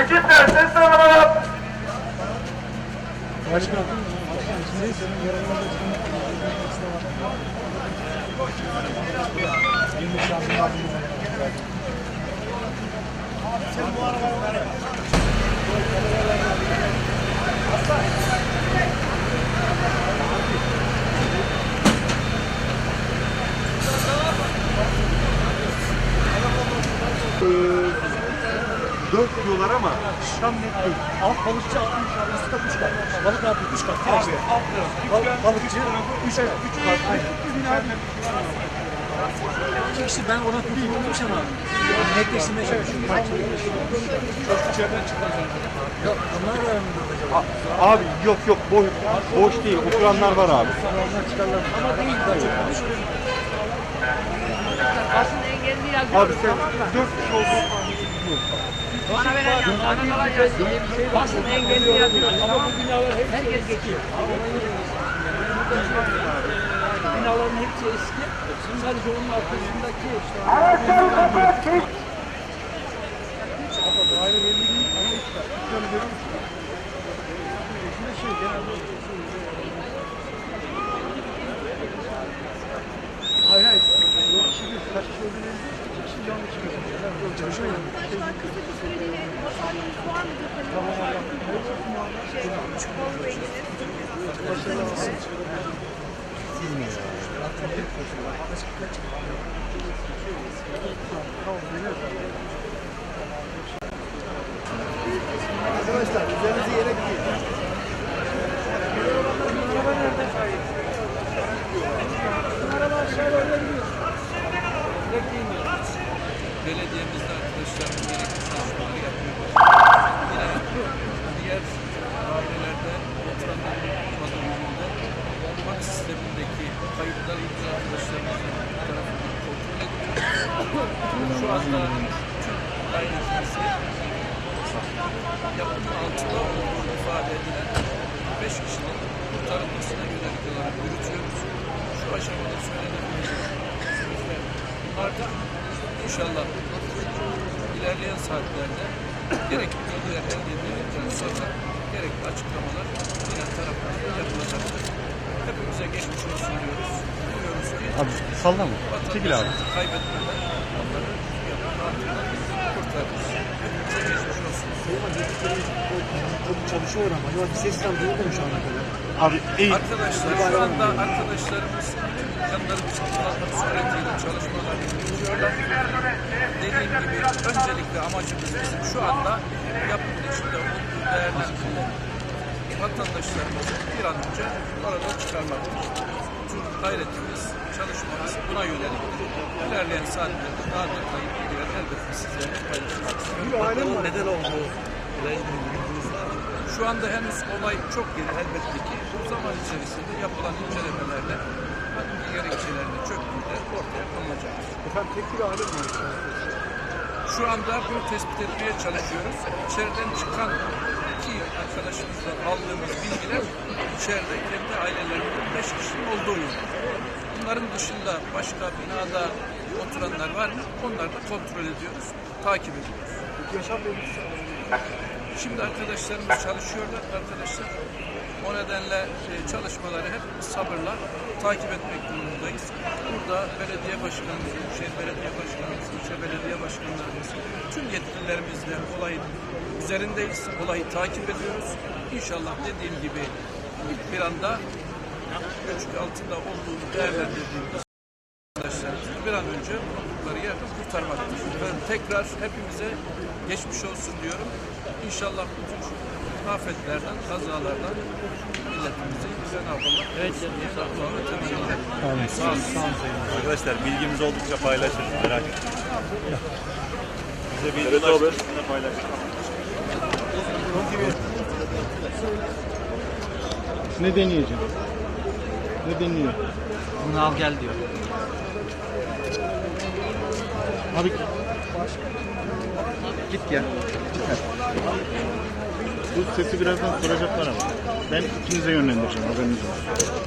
Ekipler seslerine bana. Başkan. Sen bu arabayı ver. Thank you. Ee, 4 diyorlar ama tam net değil. Alt balıkçı 60, üst kat 3 kat. Balık altı 3 kat. Abi, alt tarafı. Balıkçı 3 kat. 3 kat. İki kişi ben ona tutulmamış ama netleştirmeye çalışıyorum. Çok içeriden çıkan Yok, bunlar var mı acaba? Abi yok yok boş, boş değil. Oturanlar var abi. Ama değil. Aslında engelli yazıyor. Abi sen dört kişi olduğun oldun. Bana veren. Bana veren yazıyor. Basın engelli yazıyor. Ama bu binalar hep Herkes geçiyor. binaların hepsi eski. Sadece onun arkasındaki işte. Ama daire belli değil ama işte. Dükkanı görüyor musun? Şimdi şey genelde Hayır hayır. Yok kişi bir kaç kişi olduğunu bilmiyorum. Başkan kısa bir süreliğine basaryamız var mıdır? Şey, bol renginiz. Arkadaşlar üzerinizi yere giyin. Belediyemizde arkadaşlarımız gerekli çalışmaları yapıyor. Yine diğer ailelerde olmadığı yönünde bank sistemindeki kayıtlar ilgili arkadaşlarımızın tarafından kontrol ediliyor. Şu anda tüm ailesi yapının altında olduğu ifade edilen 5 kişinin kurtarılmasına yönelik olarak yürütüyoruz. Şu aşamada söylenebilecek artık inşallah ilerleyen saatlerde gerekli bilgiler elde edildikten sonra gerekli açıklamalar yine tarafından yapılacaktır. Hepimize geçmiş olsun diyoruz. Umuyoruz ki Abi sallama. Çekil abi. kaybetmeden onları altından kurtarırız. Hepimize geçmiş olsun. Çalışıyor ama. Bir ses tam duyulmuyor şu ana kadar. Abi iyi. Arkadaşlar şu anda arkadaşlarımız bütün imkanlarımızı kullanmak suretiyle yürütüyorlar. Dediğim gibi öncelikle amacımız bizim şu anda yapının içinde olduğu değerlendirmeleri vatandaşlarımızı bir an önce oradan çıkarmaktır. Tüm gayretimiz, çalışmamız buna yöneliktir. İlerleyen saatlerde daha detaylı bilgiler elbette sizlerle. Bir aile mi neden oldu? Şu anda henüz olay çok yeni elbette ki bu zaman içerisinde yapılan incelemelerle hangi gerekçelerle çöktüğü de ortaya konulacaktır. Efendim tek bir aile mi? Şu anda bunu tespit etmeye çalışıyoruz. İçeriden çıkan iki arkadaşımızdan aldığımız bilgiler içeride kendi ailelerinin beş kişinin olduğu yönünde. Bunların dışında başka binada oturanlar var mı? Onları da kontrol ediyoruz, takip ediyoruz. Yaşam. Şimdi arkadaşlarımız çalışıyorlar arkadaşlar. O nedenle e, çalışmaları hep sabırla takip etmek durumundayız. Burada belediye başkanımız, Büyükşehir Belediye Başkanımız, ilçe belediye başkanlarımız, tüm yetkililerimizle olayın üzerindeyiz. Olayı takip ediyoruz. İnşallah dediğim gibi ilk bir anda göçük altında olduğunu değerlendirdiğimiz arkadaşlarımızı bir an önce bulundukları yerde kurtarmaktır. Ben tekrar hepimize geçmiş olsun diyorum. İnşallah bütün afetlerden, kazalardan milletimizi Cenab-ı Allah evet. Sağ olun. Arkadaşlar bilgimiz oldukça paylaşırız merak etmeyin. Bize bilgi evet, sizinle paylaşırız. Ne deneyeceğim? Ne deniyor? Bunu al gel diyor. Abi git gel. Bu sesi birazdan soracaklar ama. Ben ikinize yönlendireceğim haberiniz olsun.